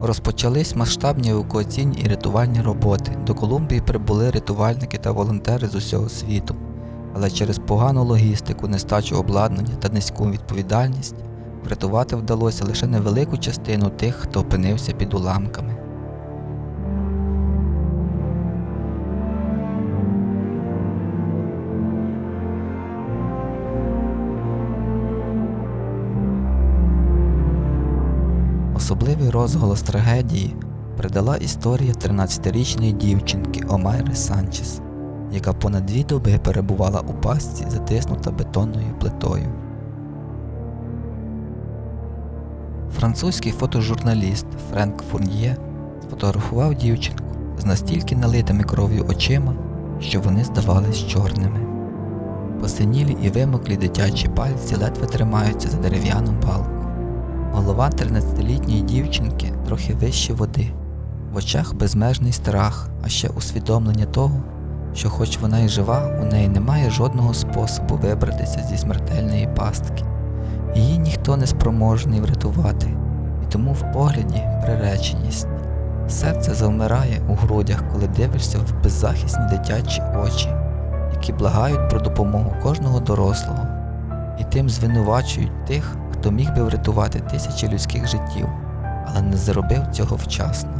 Розпочались масштабні евакуаційні і рятувальні роботи. До Колумбії прибули рятувальники та волонтери з усього світу. Але через погану логістику, нестачу обладнання та низьку відповідальність врятувати вдалося лише невелику частину тих, хто опинився під уламками. Особливий розголос трагедії придала історія 13-річної дівчинки Омайри Санчес, яка понад дві доби перебувала у пастці, затиснута бетонною плитою. Французький фотожурналіст Френк Фурньє сфотографував дівчинку з настільки налитими кров'ю очима, що вони здавались чорними. Посинілі і вимоклі дитячі пальці ледве тримаються за дерев'яну балку. Голова 13-літньої дівчинки трохи вище води, в очах безмежний страх, а ще усвідомлення того, що хоч вона й жива, у неї немає жодного способу вибратися зі смертельної пастки. Її ніхто не спроможний врятувати, і тому в погляді приреченість. Серце завмирає у грудях, коли дивишся в беззахисні дитячі очі, які благають про допомогу кожного дорослого, і тим звинувачують тих, хто міг би врятувати тисячі людських життів, але не зробив цього вчасно.